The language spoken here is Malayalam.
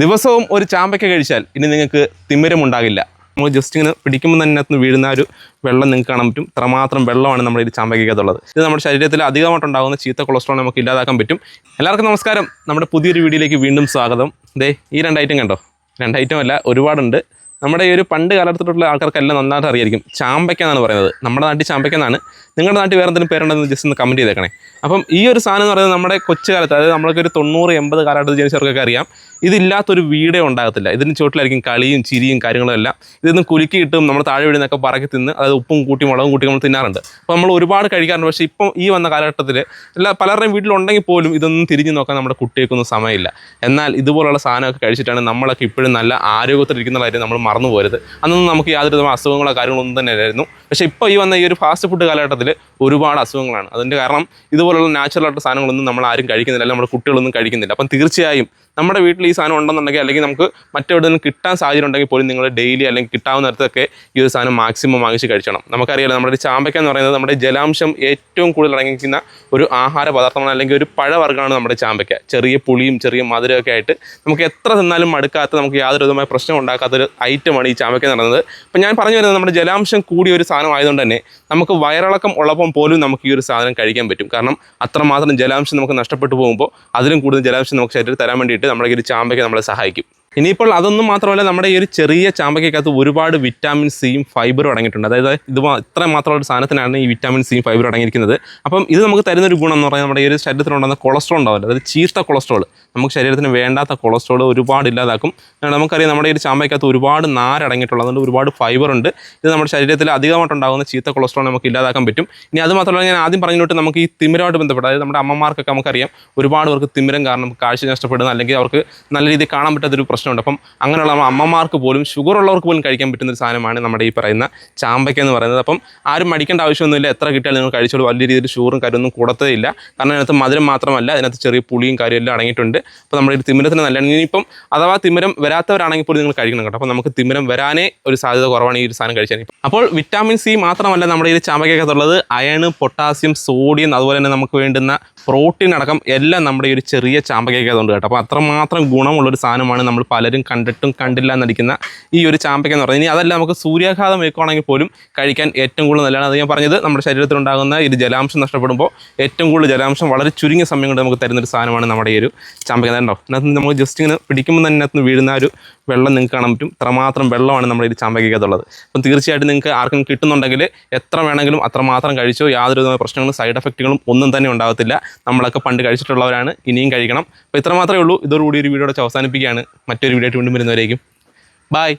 ദിവസവും ഒരു ചാമ്പയ്ക്ക കഴിച്ചാൽ ഇനി നിങ്ങൾക്ക് തിമിരമുണ്ടാകില്ല. നമ്മൾ ജസ്റ്റ് ഇങ്ങനെ പിടിക്കുമ്പോൾ തന്നെ അതിനകത്ത് വീഴുന്ന ഒരു വെള്ളം നിങ്ങൾക്ക് കാണാൻ പറ്റും. ഇത്രമാത്രം വെള്ളമാണ് നമ്മുടെ ഈ ചാമ്പയ്ക്കകത്തുള്ളത്. ഇത് നമ്മുടെ ശരീരത്തിൽ അധികമായിട്ടുണ്ടാകുന്ന ചീത്ത കൊളസ്ട്രോൾ നമുക്ക് ഇല്ലാതാക്കാൻ പറ്റും. എല്ലാവർക്കും നമസ്കാരം. നമ്മുടെ പുതിയൊരു വീഡിയോയിലേക്ക് വീണ്ടും സ്വാഗതം. ദേ ഈ രണ്ട് ഐറ്റം കണ്ടോ? രണ്ട് ഐറ്റം അല്ല ഒരുപാടുണ്ട്. നമ്മുടെ ഈ ഒരു പണ്ട് കാലഘട്ടത്തിലുള്ള ആൾക്കാർക്കെല്ലാം നന്നായിട്ട് അറിയായിരിക്കും. ചാമ്പയ്ക്ക എന്നാണ് പറയുന്നത്. നമ്മുടെ നാട്ടിൽ ചാമ്പയ്ക്ക എന്നാണ്. നിങ്ങളുടെ നാട്ടിൽ വേറെ എന്തെങ്കിലും പേരുണ്ടെന്ന് ജസ്റ്റ് ഒന്ന് കമന്റ് ചെയ്തേക്കണേ. അപ്പം ഈ ഒരു സാധനം എന്ന് പറയുന്നത് നമ്മുടെ കൊച്ചു കാലത്ത് അതായത് നമ്മൾക്ക് ഒരു തൊണ്ണൂറ് എൺപത് കാലഘട്ടത്തിൽ ജനിച്ചവർക്കൊക്കെ അറിയാം. ഇതില്ലാത്തൊരു വീടേ ഉണ്ടാകത്തില്ല. ഇതിന് ചുവട്ടിലായിരിക്കും കളിയും ചിരിയും കാര്യങ്ങളും എല്ലാം. ഇതൊന്നും കുലുക്കി കിട്ടും നമ്മൾ താഴെ വീടുന്നൊക്കെ പറക്കി തിന്ന് അതായത് ഉപ്പും കൂട്ടി മുളകും കൂട്ടി നമ്മൾ തിന്നാറുണ്ട്. അപ്പോൾ നമ്മൾ ഒരുപാട് കഴിക്കാറുണ്ട്. പക്ഷേ ഇപ്പം ഈ വന്ന കാലഘട്ടത്തിൽ എല്ലാ പലരുടെയും വീട്ടിലുണ്ടെങ്കിൽ പോലും ഇതൊന്നും തിരിഞ്ഞു നോക്കാൻ നമ്മുടെ കുട്ടികൾക്കൊന്നും സമയമില്ല. എന്നാൽ ഇതുപോലുള്ള സാധനമൊക്കെ കഴിച്ചിട്ടാണ് നമ്മളൊക്കെ ഇപ്പോഴും നല്ല ആരോഗ്യത്തിലിരിക്കുന്ന കാര്യം നമ്മൾ മറന്നു പോരുത് അന്നൊന്നും നമുക്ക് യാതൊരു അസുഖങ്ങളോ കാര്യങ്ങളോ ഒന്നും തന്നെ ഇല്ലായിരുന്നു. പക്ഷേ ഇപ്പോൾ ഈ വന്ന ഈ ഒരു ഫാസ്റ്റ് ഫുഡ് കാലഘട്ടത്തിൽ ഒരുപാട് അസുഖങ്ങളാണ്. അതിന്റെ കാരണം ഇതുപോലുള്ള നാച്ചുറൽ ആയിട്ട് സാധനങ്ങളൊന്നും നമ്മൾ ആരും കഴിക്കുന്നില്ല. അല്ലെങ്കിൽ നമ്മുടെ കുട്ടികളൊന്നും കഴിക്കുന്നില്ല. അപ്പം തീർച്ചയായും നമ്മുടെ വീട്ടിൽ ഈ സാധനം ഉണ്ടെന്നുണ്ടെങ്കിൽ അല്ലെങ്കിൽ നമുക്ക് മറ്റെവിടെ നിന്ന് കിട്ടാൻ സാഹചര്യം ഉണ്ടെങ്കിൽ പോലും നിങ്ങൾ ഡെയിലി അല്ലെങ്കിൽ കിട്ടാവുന്ന നേരത്തൊക്കെ ഈ ഒരു സാധനം മാക്സിമം വാങ്ങിച്ച് കഴിക്കണം നമുക്കറിയാലോ നമ്മുടെ ചാമ്പയ്ക്ക എന്ന് പറയുന്നത് നമ്മുടെ ജലാംശം ഏറ്റവും കൂടുതൽ അടങ്ങിയിരിക്കുന്ന ഒരു ആഹാര പദാർത്ഥമാണ് അല്ലെങ്കിൽ ഒരു പഴവർഗമാണ് നമ്മുടെ ചാമ്പയ്ക്ക. ചെറിയ പുളിയും ചെറിയ മധുരമൊക്കെ ആയിട്ട് നമുക്ക് എത്ര തിന്നാലും മടുക്കാത്ത നമുക്ക് യാതൊരു വിധമായ പ്രശ്നം ഉണ്ടാക്കാത്തൊരു ഐറ്റമാണ് ഈ ചാമയ്ക്ക നടന്നത്. അപ്പോൾ അപ്പം ഞാൻ പറഞ്ഞു വരുന്നത് നമ്മുടെ ജലാംശം കൂടിയ ഒരു സാധനം ആയതുകൊണ്ട് തന്നെ നമുക്ക് വയറിളക്കം ഉള്ളപ്പം പോലും നമുക്ക് ഈ ഒരു സാധനം കഴിക്കാൻ പറ്റും. കാരണം അത്രമാത്രം ജലാംശം നമുക്ക് നഷ്ടപ്പെട്ടു പോകുമ്പോൾ അതിലും കൂടുതൽ ജലാംശം നമുക്ക് ശരീരത്തിൽ തരാൻ വേണ്ടിയിട്ട് നമ്മുടെ ഈ ചാമ്പയ്ക്ക നമ്മളെ സഹായിക്കും. ഇനിയിപ്പോൾ അതൊന്നും മാത്രമല്ല നമ്മുടെ ഈ ഒരു ചെറിയ ചാമ്പയ്ക്കകത്ത് ഒരുപാട് വിറ്റാമിൻ സിയും ഫൈബറും അടങ്ങിയിട്ടുണ്ട്. അതായത് ഇത് ഇത്ര മാത്രമുള്ള ഒരു സാധനത്തിനാണ് ഈ വിറ്റാമിൻ സിയും ഫൈബറും അടങ്ങിയിരിക്കുന്നത്. അപ്പം ഇത് നമുക്ക് തരുന്ന ഒരു ഗുണം എന്ന് പറയുന്നത് നമ്മുടെ ഈ ഒരു ശരീരത്തിലുണ്ടാകുന്ന കൊളസ്ട്രോൾ ഉണ്ടാവില്ല. അതായത് ചീർത്ത കൊളസ്ട്രോൾ നമുക്ക് ശരീരത്തിന് വേണ്ടാത്ത കൊളസ്ട്രോൾ ഒരുപാട് ഇല്ലാതാക്കും. നമുക്കറിയാം നമ്മുടെ ഈ ചാമ്പയ്ക്കകത്ത് ഒരുപാട് നാരടങ്ങിയിട്ടുള്ളത് അതുകൊണ്ട് ഒരുപാട് ഫൈബർ ഉണ്ട്. ഇത് നമ്മുടെ ശരീരത്തിൽ അധികമായിട്ടുണ്ടാകുന്ന ചീത്ത കൊളസ്ട്രോൾ നമുക്ക് ഇല്ലാതാക്കാൻ പറ്റും. ഇനി അത് മാത്രമല്ല ഞാൻ ആദ്യം പറഞ്ഞിട്ട് നമുക്ക് ഈ തിമിരമായിട്ട് ബന്ധപ്പെട്ട് അതായത് നമ്മുടെ അമ്മമാർക്കൊക്കെ നമുക്കറിയാം ഒരുപാട് പേർക്ക് തിമിരം കാരണം കാഴ്ച നഷ്ടപ്പെടുന്ന അല്ലെങ്കിൽ അവർക്ക് നല്ല രീതിയിൽ കാണാൻ പറ്റാത്തൊരു പ്രശ്നമുണ്ട്. അപ്പം അങ്ങനെയുള്ള അമ്മമാർക്ക് പോലും ഷുഗർ ഉള്ളവർക്ക് പോലും കഴിക്കാൻ പറ്റുന്ന ഒരു സാധനമാണ് നമ്മുടെ ഈ പറയുന്ന ചാമ്പയ്ക്ക എന്ന് പറയുന്നത്. അപ്പം ആരും മടിക്കേണ്ട ആവശ്യമൊന്നുമില്ല. എത്ര കിട്ടിയാലും നിങ്ങൾ കഴിച്ചോളൂ. വലിയ രീതിയിൽ ഷുഗറും കാര്യമൊന്നും കൂടത്തേ ഇല്ല. കാരണം അതിനകത്ത് മധുരം മാത്രമല്ല. അതിനകത്ത് ചെറിയ പുളിയും കാര്യവും എല്ലാം അടങ്ങിയിട്ടുണ്ട്. അപ്പോൾ നമ്മുടെ ഒരു തിമിരത്തിന് നല്ലതാണ് ഇനിയിപ്പം അഥവാ തിമിരം വരാത്തവരാണെങ്കിൽ പോലും നിങ്ങൾ കഴിക്കണം കേട്ടോ. അപ്പോൾ നമുക്ക് തിമിരം വരാനേ ഒരു സാധ്യത കുറവാണ് ഈ ഒരു സാധനം കഴിച്ചാൽ. അപ്പോൾ വിറ്റാമിൻ സി മാത്രമല്ല നമ്മുടെ ഈ ചാമ്പയ്ക്കകത്തുള്ളത്. അയണ് പൊട്ടാസ്യം സോഡിയം അതുപോലെ തന്നെ നമുക്ക് വേണ്ടുന്ന പ്രോട്ടീൻ അടക്കം എല്ലാം നമ്മുടെ ഈ ഒരു ചെറിയ ചാമ്പയ്ക്കകത്തുണ്ട് കേട്ടോ. അപ്പോൾ അത്രമാത്രം ഗുണമുള്ളൊരു സാധനമാണ് നമ്മൾ പലരും കണ്ടിട്ടും കണ്ടില്ല എന്നടിക്കുന്ന ഈ ഒരു ചാമ്പയ്ക്ക എന്ന് പറയുന്നത്. ഇനി അതല്ല നമുക്ക് സൂര്യാഘാതം ഏൽക്കുവാണെങ്കിൽ പോലും കഴിക്കാൻ ഏറ്റവും കൂടുതൽ നല്ലതാണ്. അത് ഞാൻ പറഞ്ഞത് നമ്മുടെ ഈ ഒരു ജലാംശം നഷ്ടപ്പെടുമ്പോൾ ഏറ്റവും കൂടുതൽ ജലാംശം വളരെ ചുരുങ്ങിയ സമയം കൊണ്ട് നമുക്ക് തരുന്നൊരു സാധനമാണ് നമ്മുടെ ഈ ഒരു ചാമ്പയ്ക്ക. ഉണ്ടോ അതിനകത്ത് നമുക്ക് ജസ്റ്റ് ഇങ്ങനെ പിടിക്കുമ്പോൾ തന്നെ അതിനകത്ത് വീഴുന്ന ഒരു വെള്ളം നിങ്ങൾക്ക് കാണാൻ പറ്റും. ഇത്രമാത്രം വെള്ളമാണ് നമ്മുടെ ഈ ചാമ്പയ്ക്കകത്തുള്ളത്. അപ്പം തീർച്ചയായിട്ടും നിങ്ങൾക്ക് ആർക്കും കിട്ടുന്നുണ്ടെങ്കിൽ എത്ര വേണമെങ്കിലും അത്രമാത്രം കഴിച്ചോ യാതൊരു പ്രശ്നങ്ങളും സൈഡ് എഫക്റ്റുകളും ഒന്നും തന്നെ ഉണ്ടാകത്തില്ല. നമ്മളൊക്കെ പണ്ട് കഴിച്ചിട്ടുള്ളവരാണ് ഇനിയും കഴിക്കണം. അപ്പോൾ ഇത്ര മാത്രമേ ഉള്ളൂ. ഇതോടുകൂടി ഒരു വീഡിയോ അവസാനിപ്പിക്കുകയാണ്. മറ്റൊരു വീഡിയോ ആയിട്ട് വീണ്ടും വരുന്നവരേക്കും. ബായ്